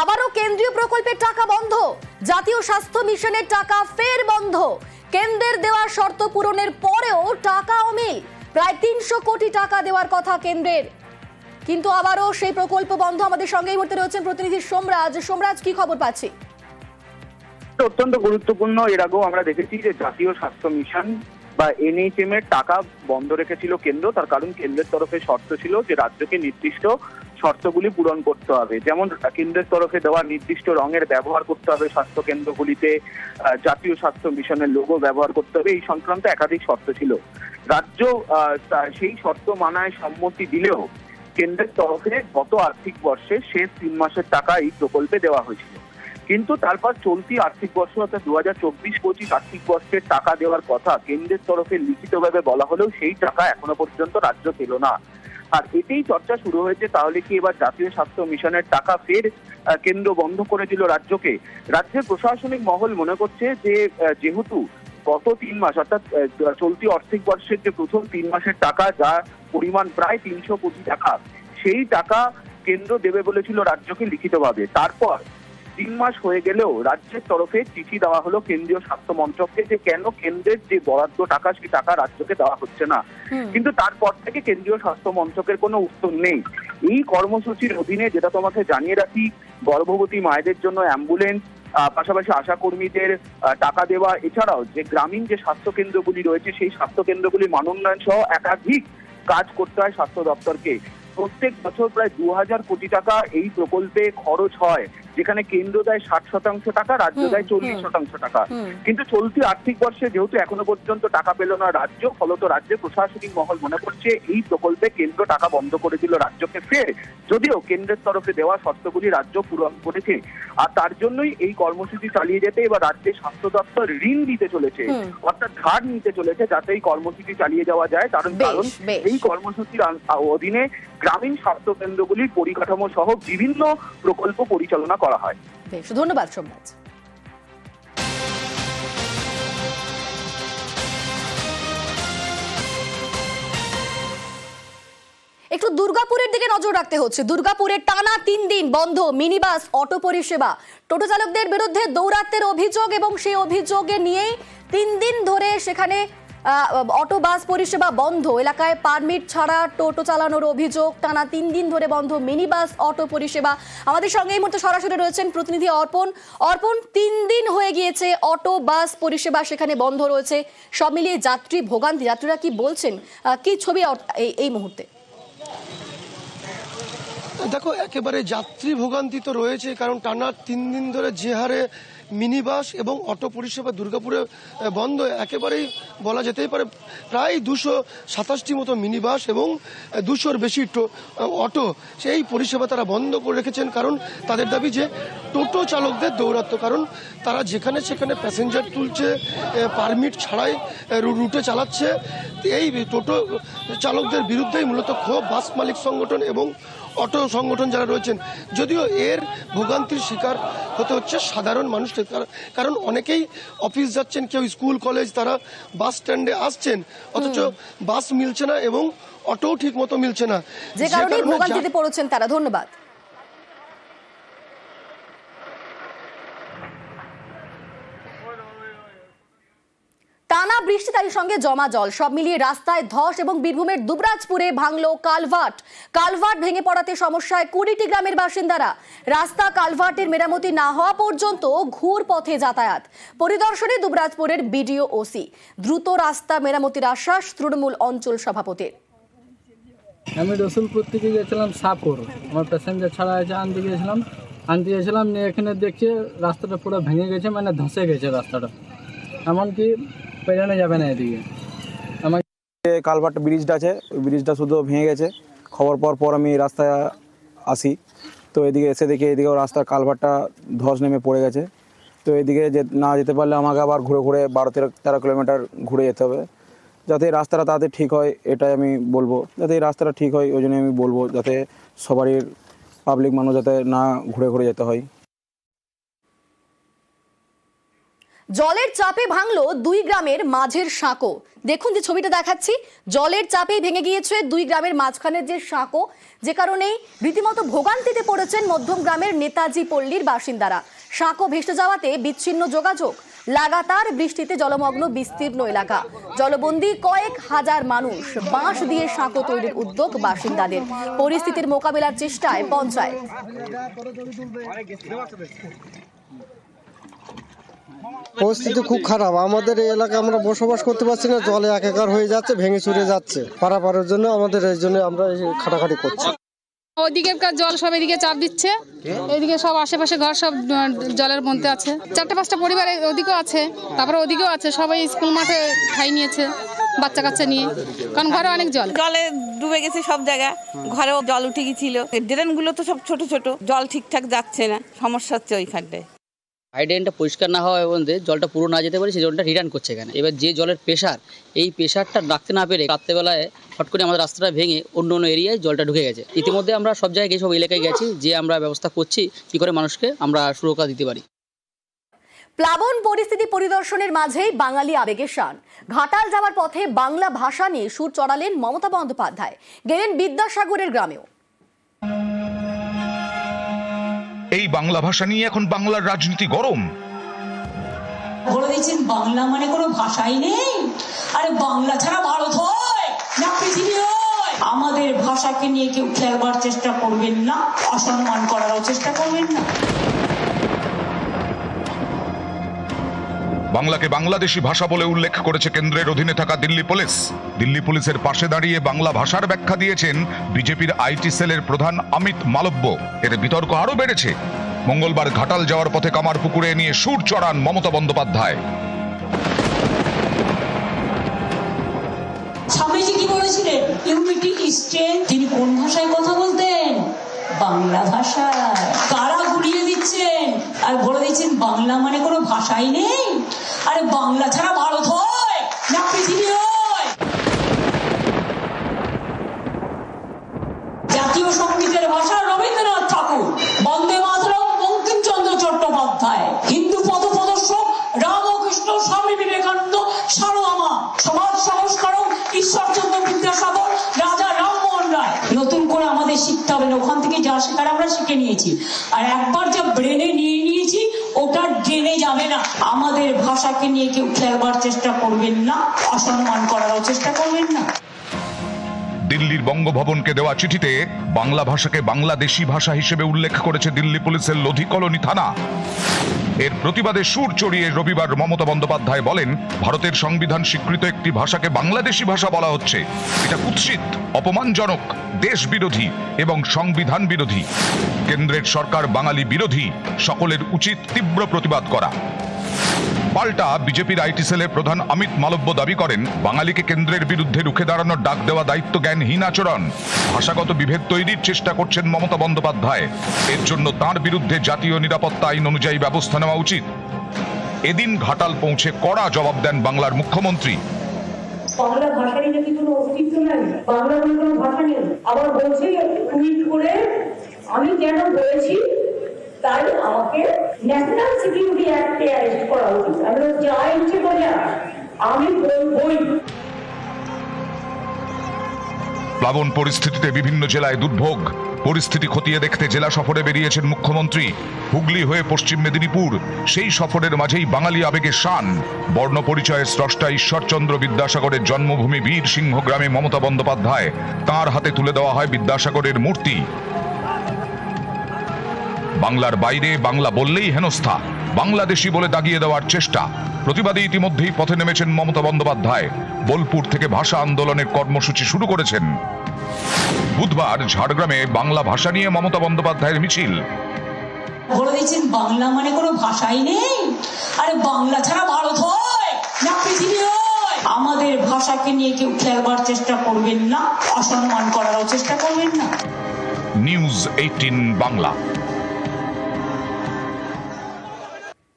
আবারও কেন্দ্রীয় প্রকল্পের টাকা বন্ধ। জাতীয় স্বাস্থ্য মিশনের টাকা ফের বন্ধ। কেন্দ্রের দেওয়া শর্ত পূরণের পরেও টাকা অমিল। প্রায় তিনশো কোটি টাকা দেওয়ার কথা কেন্দ্রের। কিন্তু আবারও সেই প্রকল্প বন্ধ। আমাদের সঙ্গে এই রয়েছেন প্রতিনিধি সোমরাজ। সোমরাজ, কি খবর পাচ্ছি? অত্যন্ত গুরুত্বপূর্ণ। এর আগেও আমরা দেখেছি যে জাতীয় স্বাস্থ্য মিশন বা এনএইচএম এর টাকা বন্ধ রেখেছিল কেন্দ্র। তার কারণ কেন্দ্রের তরফে শর্ত ছিল যে রাজ্যকে নির্দিষ্ট শর্তগুলি পূরণ করতে হবে। যেমন কেন্দ্রের তরফে দেওয়া নির্দিষ্ট রঙের ব্যবহার করতে হবে স্বাস্থ্য কেন্দ্রগুলিতে জাতীয় স্বাস্থ্য মিশনের লোগো ব্যবহার করতে হবে। এই সংক্রান্ত একাধিক শর্ত ছিল। রাজ্য সেই শর্ত মানায় সম্মতি দিলেও কেন্দ্রের তরফে গত আর্থিক বর্ষে শেষ তিন মাসের টাকা এই প্রকল্পে দেওয়া হয়েছিল। কিন্তু তারপর চলতি আর্থিক বর্ষ অর্থাৎ দু হাজার চব্বিশ পঁচিশ আর্থিক বর্ষের টাকা দেওয়ার কথা কেন্দ্রের তরফে লিখিতভাবে বলা হলেও সেই টাকা এখনও পর্যন্ত রাজ্য পেল না। আর এতেই চর্চা শুরু হয়েছে, তাহলে কি এবার জাতীয় স্বাস্থ্য মিশনের টাকা ফের কেন্দ্র বন্ধ করে দিল রাজ্যকে? রাজ্যের প্রশাসনিক মহল মনে করছে যে যেহেতু গত তিন মাস, অর্থাৎ চলতি অর্থিক বর্ষের যে প্রথম তিন মাসের টাকা, যা পরিমাণ প্রায় তিনশো কোটি টাকা, সেই টাকা কেন্দ্র দেবে বলেছিল রাজ্যকে লিখিতভাবে। তারপর তিন মাস হয়ে গেলেও রাজ্যের তরফে চিঠি দেওয়া হলো কেন্দ্রীয় স্বাস্থ্য মন্ত্রককে যে কেন কেন্দ্রের যে বরাদ্দ টাকা সেই টাকা রাজ্যকে দেওয়া হচ্ছে না। কিন্তু তারপর থেকে কেন্দ্রীয় স্বাস্থ্য মন্ত্রকের কোনো উত্তর নেই। এই কর্মসূচির অধীনে যেটা তোমাকে জানিয়ে রাখি গর্ভবতী মায়েদের জন্য অ্যাম্বুলেন্স পাশাপাশি আশা কর্মীদের টাকা দেওয়া এছাড়াও যে গ্রামীণ যে স্বাস্থ্য কেন্দ্রগুলি রয়েছে সেই স্বাস্থ্য কেন্দ্রগুলি মানোন্নয়ন সহ একাধিক কাজ করতে হয় স্বাস্থ্য দপ্তরকে। প্রত্যেক বছর প্রায় দু হাজার কোটি টাকা এই প্রকল্পে খরচ হয়। যেখানে কেন্দ্র দেয় ষাট শতাংশ টাকা রাজ্য দেয় চল্লিশ শতাংশ টাকা। কিন্তু চলতি আর্থিক বর্ষে যেহেতু এখনও পর্যন্ত টাকা পেল না রাজ্য ফলত রাজ্যের প্রশাসনিক মহল মনে করছে এই প্রকল্পে কেন্দ্র টাকা বন্ধ করে দিল রাজ্যকে ফের। যদিও কেন্দ্রের তরফে দেওয়া শর্তগুলি রাজ্য পূরণ করেছে। আর তার জন্যই এই কর্মসূচি চালিয়ে যেতে এবার রাজ্যের স্বাস্থ্য দপ্তর ঋণ দিতে চলেছে। অর্থাৎ ধার নিতে চলেছে যাতে এই কর্মসূচি চালিয়ে যাওয়া যায়। কারণ কারণ এই কর্মসূচির অধীনে গ্রামীণ স্বাস্থ্য কেন্দ্রগুলির পরিকাঠামো সহ বিভিন্ন প্রকল্প পরিচালনা করা হয়। ধন্যবাদ সোমরাজ একটু দুর্গাপুরের দিকে নজর রাখতে হচ্ছে। দুর্গাপুরে টানা তিন দিন বন্ধ মিনিবাস, অটো পরিষেবা। টোটো চালকদের বিরুদ্ধে দৌরাত্মের অভিযোগ এবং সেই অভিযোগে নিয়েই তিন দিন ধরে সেখানে অটো, বাস পরিষেবা বন্ধ। এলাকায় পারমিট ছাড়া টোটো চালানোর অভিযোগ। টানা তিন দিন ধরে বন্ধ মিনি বাস, অটো পরিষেবা। আমাদের সঙ্গে এই মুহূর্তে সরাসরি রয়েছেন প্রতিনিধি অর্পণ। অর্পণ, তিন দিন হয়ে গিয়েছে অটো, বাস পরিষেবা সেখানে বন্ধ রয়েছে। সব মিলিয়ে যাত্রী ভোগান্তি। যাত্রীরা কি বলছেন? কি ছবি এই মুহূর্তে? দেখো, একেবারে যাত্রী ভোগান্তি তো রয়েছে কারণ টানা তিন দিন ধরে যে হারে মিনি বাস এবং অটো পরিষেবা দুর্গাপুরে বন্ধ, একেবারেই বলা যেতেই পারে প্রায় দুশো সাতাশটি মতো মিনি বাস এবং দুশোর বেশি অটো সেই পরিষেবা তারা বন্ধ করে রেখেছেন, কারণ তাদের দাবি যে টোটো চালকদের দৌরাত্ম কারণ তারা যেখানে সেখানে প্যাসেঞ্জার তুলছে পারমিট ছাড়াই রুটে চালাচ্ছে। এই টোটো চালকদের বিরুদ্ধেই মূলত ক্ষোভ বাস মালিক সংগঠন এবং অটো সংগঠন যারা রয়েছেন। যদিও এর ভোগান্তির শিকার হতে হচ্ছে সাধারণ মানুষদের কার- কারণ অনেকেই অফিস যাচ্ছেন কেউ স্কুল কলেজ তারা বাস স্ট্যান্ডে আসছেন অথচ বাস মিলছে না এবং অটোও ঠিক মতো মিলছে না। যে কারণে ভোগান্তিতে পড়েছেন তারা। ধন্যবাদ টানা বৃষ্টি তারই সঙ্গে জমা জল। সব মিলিয়ে রাস্তায় ধস এবং বীরভূমের দুবরাজপুরে ভাঙলো কালভার্ট। কালভার্ট ভেঙে পড়াতে সমস্যায় কুড়িটি গ্রামের বাসিন্দারা। রাস্তা কালভার্টের মেরামতি না হওয়া পর্যন্ত ঘুর পথে যাতায়াত। পরিদর্শনে দুবরাজপুরের বিডিও ওসি। দ্রুত রাস্তা মেরামতির আশ্বাস তৃণমূল অঞ্চল সভাপতির। আমি রসুলপুর থেকে গেছিলাম সাপুর। আমার প্যাসেঞ্জার ছাড়া আছে, আনতে গিয়েছিলাম। আনতে গিয়েছিলাম, নিয়ে এখানে দেখছি রাস্তাটা পুরো ভেঙে গেছে মানে ধসে গেছে রাস্তাটা। এমনকি পেরানো যাবে না এদিকে। আমাকে কালভার্ট ব্রিজটা আছে, ওই ব্রিজটা শুধু ভেঙে গেছে। খবর পর পর আমি রাস্তায় আসি। তো এদিকে এসে দেখি এদিকেও রাস্তার কালভারটা ধস নেমে পড়ে গেছে। তো এদিকে যে না যেতে পারলে আমাকে আবার ঘুরে ঘুরে বারো তেরো তেরো কিলোমিটার ঘুরে যেতে হবে। যাতে রাস্তাটা তাড়াতাড়ি ঠিক হয়, এটাই আমি বলব। যাতে এই রাস্তাটা ঠিক হয়, ওই জন্য আমি বলব, যাতে সবারই পাবলিক মানুষ যাতে না ঘুরে ঘুরে যেতে হয়। জলের চাপে ভাঙলো দুই গ্রামের মাঝের সাঁকো। দেখুন যে ছবিটা দেখাচ্ছি। জলের চাপেই ভেঙে গিয়েছে দুই গ্রামের মাঝখানের যে সাঁকো, যে কারণেই রীতিমতো ভোগান্তিতে পড়েছেন মধ্যম গ্রামের নেতাজি পল্লীর বাসিন্দারা। সাঁকো ভেসে যাওয়াতে বিচ্ছিন্ন যোগাযোগ, লাগাতার বৃষ্টিতে জলমগ্ন বিস্তীর্ণ এলাকা। জলবন্দি কয়েক হাজার মানুষ বাঁশ দিয়ে সাঁকো তৈরির উদ্যোগ বাসিন্দাদের। পরিস্থিতির মোকাবিলার চেষ্টায় পঞ্চায়েত। পরিস্থিতি খুব খারাপ। আমাদের এই এলাকায় আমরা বসবাস করতে পারছি না জলে একাকার হয়ে যাচ্ছে ভেঙে চুরে যাচ্ছে। পারাপারের জন্য আমাদের এই জন্য আমরা খাটাখাটি করছি। ওইদিকের জল সব এদিকে চাপ দিচ্ছে এদিকে সব আশেপাশে ঘর সব জলের মধ্যে আছে। চারটে পাঁচটা পরিবার ওদিকেও আছে তারপরে ওদিকেও আছে সবাই স্কুল মাঠে খাই নিয়েছে বাচ্চা কাচ্চা নিয়ে কারণ ঘরে অনেক জল। জলে ডুবে গেছে সব জায়গা ঘরেও জল উঠে গেছিল। ড্রেনগুলো তো সব ছোট ছোট জল ঠিকঠাক যাচ্ছে না সমস্যা হচ্ছে ওইখানটায়। হাইড্রেনটা পরিষ্কার না হওয়া এবং জলটা পুরো না যেতে পারে, সেই জলটা রিটার্ন করছে এখানে। এবার যে জলের প্রেশার এই প্রেশারটা রাখতে না পেরে রাত্রেবেলায় হট করে আমাদের রাস্তাটা ভেঙে অন্য অন্য এরিয়ায় জলটা ঢুকে গেছে। ইতিমধ্যে আমরা সব জায়গায় সব এলাকায় গেছি যে আমরা ব্যবস্থা করছি, কী করে মানুষকে আমরা সুরক্ষা দিতে পারি। প্লাবন পরিস্থিতি পরিদর্শনের মাঝেই বাঙালি আবেগের শান। ঘাটাল যাওয়ার পথে বাংলা ভাষা নিয়ে সুর চড়ালেন মমতা বন্দ্যোপাধ্যায়। গেলেন বিদ্যাসাগরের গ্রামেও। এই বাংলা ভাষা নিয়ে এখন বাংলার রাজনীতি গরম। বলে দিয়েছেন, বাংলা মানে কোনো ভাষাই নেই। আরে বাংলা ছাড়া ভারত হয় না পৃথিবী হয়। আমাদের ভাষাকে নিয়ে কেউ খেলবার চেষ্টা করবেন না, অসম্মান করারও চেষ্টা করবেন না। বাংলাকে বাংলাদেশি ভাষা বলে উল্লেখ করেছে কেন্দ্রের অধীনে থাকা দিল্লি পুলিশ। দিল্লি পুলিশের পাশে দাঁড়িয়ে বাংলা ভাষার ব্যাখ্যা দিয়েছেন বিজেপির আইটি সেলের প্রধান অমিত মালব্য। এর বিতর্ক আরও বেড়েছে। মঙ্গলবার ঘাটাল যাওয়ার পথে কামার পুকুরে নিয়ে সুর চড়ান মমতা বন্দ্যোপাধ্যায়। তিনি কোন ভাষায় কথা বলতেন? বাংলা ভাষায়। কারা গুলিয়ে দিচ্ছেন? আর বলে দিচ্ছেন, বাংলা মানে কোনো ভাষাই নেই। আরে বাংলা ছাড়া ভারত হয়, না পৃথিবী হয়। জাতীয় সঙ্গীতের ভাষা রবীন্দ্রনাথ ঠাকুর, বন্দে মাতরম বঙ্কিমচন্দ্র চট্টোপাধ্যায়, হিন্দু পথ প্রদর্শক রামকৃষ্ণ স্বামী বিবেকানন্দ সারদামা সমাজ সংস্কারক ঈশ্বরচন্দ্র বিদ্যাসাগর, রাজা রামমোহন রায়। নতুন করে আমাদের শিখতে হবে ওখান থেকে যা শেখার আমরা শিখে নিয়েছি। আর একবার যা ব্রেনে নিয়ে নিয়েছি ওটা ড্রেনে যাবে না। আমাদের ভাষাকে নিয়ে কেউ খেলবার চেষ্টা করবেন না, অসম্মান করারও চেষ্টা করবেন না। দিল্লির বঙ্গভবনকে দেওয়া চিঠিতে বাংলা ভাষাকে বাংলাদেশি ভাষা হিসেবে উল্লেখ করেছে দিল্লি পুলিশের লোধি কলোনি থানা। এর প্রতিবাদে সুর চড়িয়ে রবিবার মমতা বন্দ্যোপাধ্যায় বলেন, ভারতের সংবিধান স্বীকৃত একটি ভাষাকে বাংলাদেশি ভাষা বলা হচ্ছে। এটা কুৎসিত, অপমানজনক দেশ বিরোধী এবং সংবিধান বিরোধী কেন্দ্রের সরকার বাঙালি বিরোধী, সকলের উচিত তীব্র প্রতিবাদ করা। পাল্টা বিজেপির আইটি সেলের প্রধান অমিত মালব্য দাবি করেন, বাঙালিকে কেন্দ্রের বিরুদ্ধে রুখে দাঁড়ানোর ডাক দেওয়া দায়িত্ব জ্ঞানহীন আচরণ। ভাষাগত বিভেদ তৈরির চেষ্টা করছেন মমতা বন্দ্যোপাধ্যায়। এর জন্য তার বিরুদ্ধে জাতীয় নিরাপত্তা আইন অনুযায়ী ব্যবস্থা নেওয়া উচিত। এদিন ঘাটাল পৌঁছে কড়া জবাব দেন বাংলার মুখ্যমন্ত্রী। বাংলা ভাষারই নাকি কোনো অস্তিত্ব নাই? বাংলা কোনো ভাষা নেই। আবার বলছে টুইট করে আমি কেন বলেছি আমাকে ন্যাশনাল সিকিউরিটি অ্যাক্টে অ্যারেস্ট করা উচিত। আমি যা ইচ্ছে করে আমি বলবই প্লাবন পরিস্থিতিতে বিভিন্ন জেলায় দুর্ভোগ। পরিস্থিতি খতিয়ে দেখতে জেলা সফরে বেরিয়েছেন মুখ্যমন্ত্রী। হুগলি হয়ে পশ্চিম মেদিনীপুর। সেই সফরের মাঝেই বাঙালি আবেগে শান। বর্ণ পরিচয়ের স্রষ্টা ঈশ্বরচন্দ্র বিদ্যাসাগরের জন্মভূমি বীর সিংহ গ্রামে মমতা বন্দ্যোপাধ্যায়। তার হাতে তুলে দেওয়া হয় বিদ্যাসাগরের মূর্তি। বাংলার বাইরে বাংলা বললেই হেনস্থা। বাংলাদেশি বলে দাগিয়ে দেওয়ার চেষ্টা। প্রতিবাদে ইতিমধ্যেই পথে নেমেছেন মমতা বন্দ্যোপাধ্যায়। বোলপুর থেকে ভাষা আন্দোলনের কর্মসূচি শুরু করেছেন। বুধবার ঝাড়গ্রামে বাংলা ভাষা নিয়ে মমতা বন্দ্যোপাধ্যায়ের মিছিল। বলে মানে কোনো ভাষাই নেই। আরে বাংলা ছাড়া ভারত হয় না পৃথিবী হয়। আমাদের ভাষাকে নিয়ে কেউ খেলবার চেষ্টা করবেন না অসম্মান করারও চেষ্টা করবেন না। News eighteen Bangla.